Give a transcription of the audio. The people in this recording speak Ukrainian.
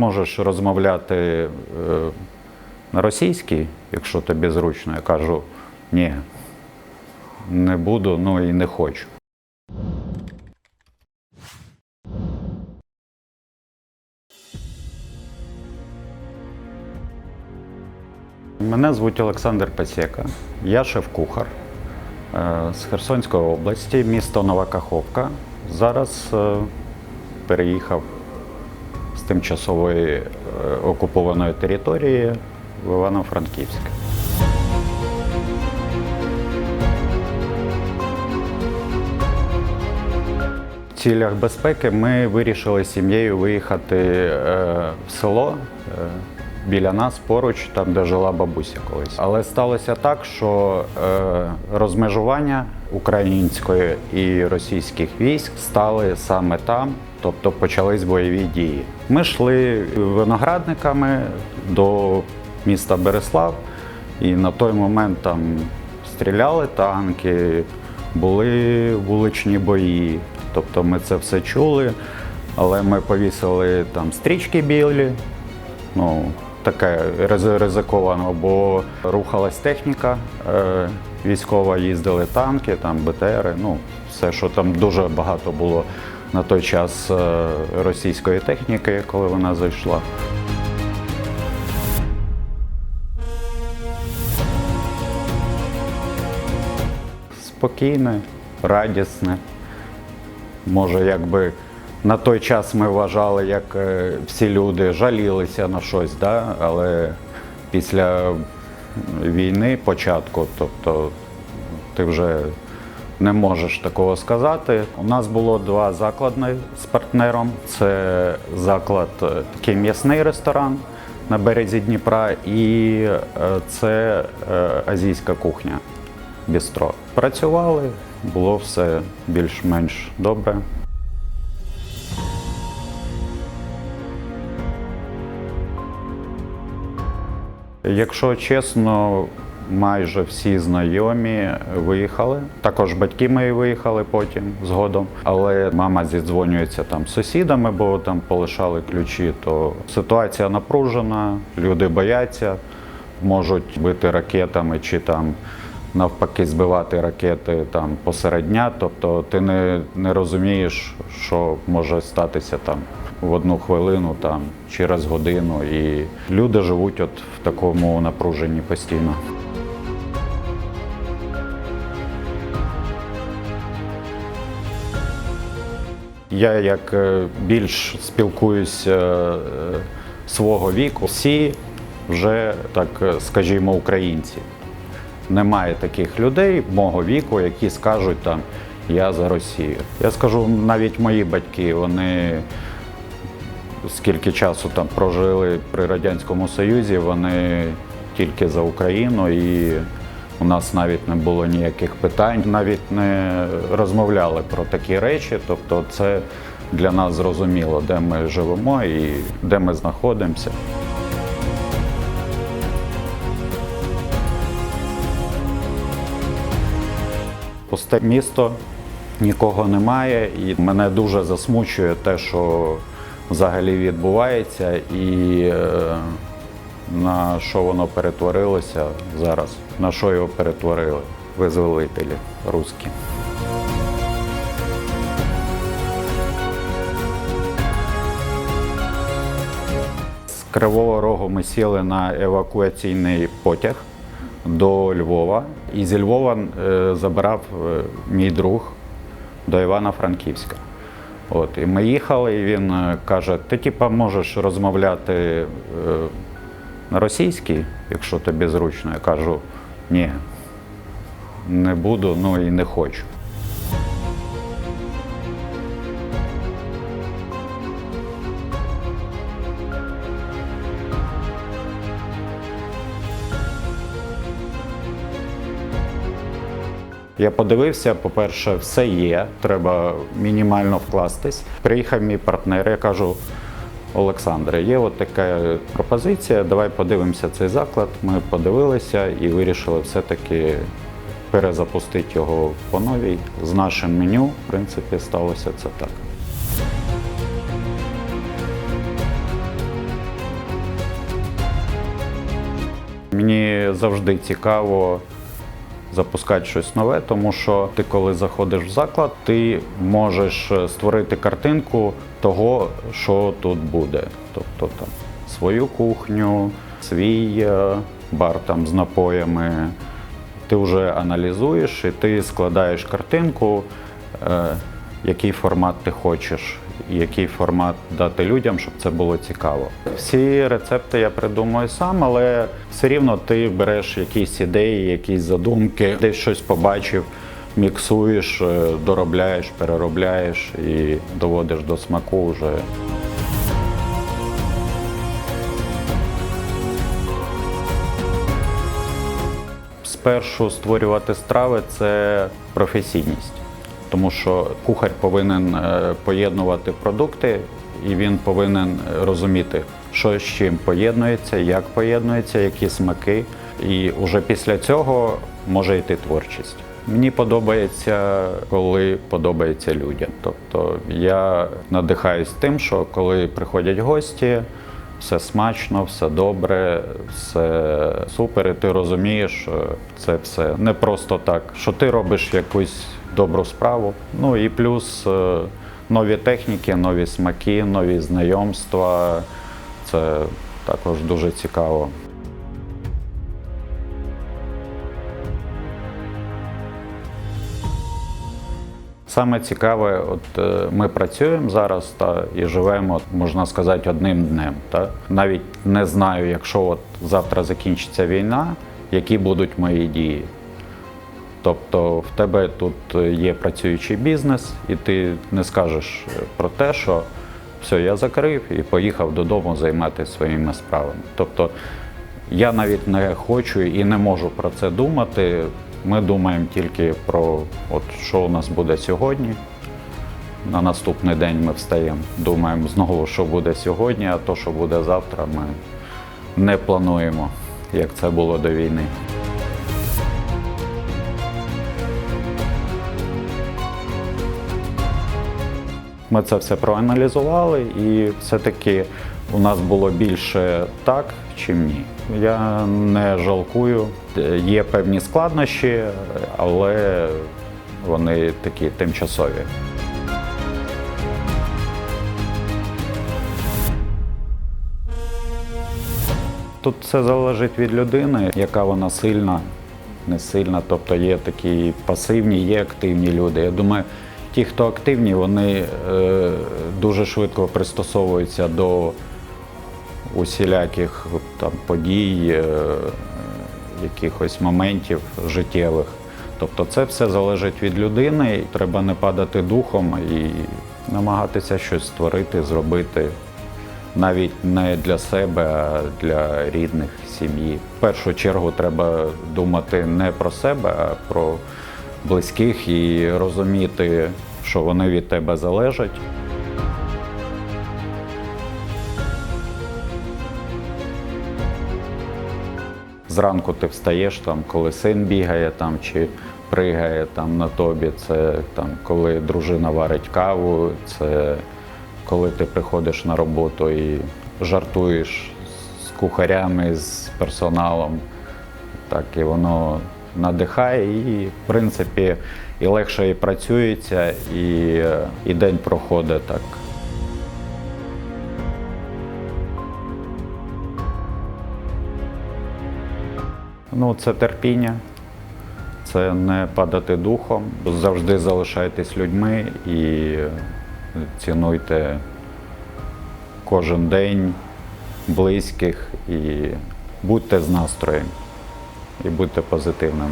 можеш розмовляти е, на російській, якщо тобі зручно, я кажу ні, не буду, ну і не хочу. Мене звуть Олександр Пасєка. Я шеф-кухар е, з Херсонської області, місто Нова Каховка. Зараз е, переїхав тимчасової е, окупованої території в Івано-Франківськ. В цілях безпеки ми вирішили з сім'єю виїхати е, в село е, біля нас поруч, там де жила бабуся колись. Але сталося так, що розмежування української і російських військ стали саме там, тобто почались бойові дії. Ми йшли виноградниками до міста Береслав, і на той момент там стріляли танки, були вуличні бої. Тобто ми це все чули, але ми повісили там стрічки білі, ну, таке ризиковано, бо рухалась техніка е, військова, їздили танки, там БТРи, ну, все, що там дуже багато було на той час е, російської техніки, коли вона зайшла. Спокійне, радісне. Може, якби на той час ми вважали, як е, всі люди жалілися на щось, да? але після війни, початку, тобто ти вже не можеш такого сказати. У нас було два заклади з партнером. Це заклад, е, такий м'ясний ресторан на березі Дніпра, і е, це е, азійська кухня бістро. Працювали, було все більш-менш добре. Якщо чесно, майже всі знайомі виїхали. Також батьки мої виїхали потім згодом. Але мама зідзвонюється там з сусідами, бо там полишали ключі. То ситуація напружена, люди бояться, можуть бити ракетами чи там. Навпаки, збивати ракети там посеред дня, тобто ти не, не розумієш, що може статися там в одну хвилину, там через годину, і люди живуть от в такому напруженні постійно. Я як е, більш спілкуюся е, свого віку, всі вже так е, скажімо, українці. Немає таких людей мого віку, які скажуть там я за Росію. Я скажу, навіть мої батьки, вони скільки часу там прожили при Радянському Союзі, вони тільки за Україну і у нас навіть не було ніяких питань, навіть не розмовляли про такі речі. Тобто, це для нас зрозуміло, де ми живемо і де ми знаходимося. Пусте місто, нікого немає, і мене дуже засмучує те, що взагалі відбувається, і е, на що воно перетворилося зараз, на що його перетворили визволителі русські. З Кривого Рогу ми сіли на евакуаційний потяг до Львова. І зі Львова е, забирав е, мій друг до Івано-Франківська. От, і ми їхали, і він е, каже: ти типа можеш розмовляти на російській, якщо тобі зручно. Я кажу, ні, не буду, ну і не хочу. Я подивився, по-перше, все є, треба мінімально вкластись. Приїхав мій партнер, я кажу, Олександре, є от така пропозиція. Давай подивимося цей заклад. Ми подивилися і вирішили все-таки перезапустити його по новій. З нашим меню, в принципі, сталося це так. Мені завжди цікаво запускати щось нове, тому що ти, коли заходиш в заклад, ти можеш е, створити картинку того, що тут буде. Тобто там свою кухню, свій е, бар там з напоями. Ти вже аналізуєш і ти складаєш картинку, е, який формат ти хочеш, який формат дати людям, щоб це було цікаво. Всі рецепти я придумую сам, але все рівно ти береш якісь ідеї, якісь задумки, десь щось побачив, міксуєш, е, доробляєш, переробляєш і доводиш до смаку вже. Спершу створювати страви це професійність, тому що кухар повинен е, поєднувати продукти, і він повинен розуміти, що з чим поєднується, як поєднується, які смаки. І вже після цього може йти творчість. Мені подобається, коли подобається людям. Тобто я надихаюсь тим, що коли приходять гості, все смачно, все добре, все супер, і ти розумієш, що це все не просто так, що ти робиш якусь добру справу. Ну і плюс е, нові техніки, нові смаки, нові знайомства. Це також дуже цікаво. Саме цікаве, от е, ми працюємо зараз та і живемо, можна сказати, одним днем. Та навіть не знаю, якщо от завтра закінчиться війна, які будуть мої дії. Тобто в тебе тут є працюючий бізнес, і ти не скажеш про те, що все, я закрив і поїхав додому займатися своїми справами. Тобто я навіть не хочу і не можу про це думати. Ми думаємо тільки про от що у нас буде сьогодні. На наступний день ми встаємо, думаємо знову, що буде сьогодні, а то, що буде завтра, ми не плануємо, як це було до війни. Ми це все проаналізували, і все-таки у нас було більше так, чим ні. Я не жалкую. Є певні складнощі, але вони такі тимчасові. Тут все залежить від людини, яка вона сильна, не сильна. Тобто є такі пасивні, є активні люди. Я думаю, ті, хто активні, вони е, дуже швидко пристосовуються до усіляких там, подій, е, якихось моментів життєвих. Тобто це все залежить від людини. Треба не падати духом і намагатися щось створити, зробити навіть не для себе, а для рідних, сім'ї. В першу чергу треба думати не про себе, а про близьких і розуміти, що вони від тебе залежать. Зранку ти встаєш, там, коли син бігає там, чи пригає там, на тобі, це там, коли дружина варить каву, це коли ти приходиш на роботу і жартуєш з кухарями, з персоналом. Так, і воно надихає, і, в принципі, і легше і працюється, і, і день проходить так. Ну, це терпіння, це не падати духом, завжди залишайтесь людьми і цінуйте кожен день близьких і будьте з настроєм і будьте позитивними.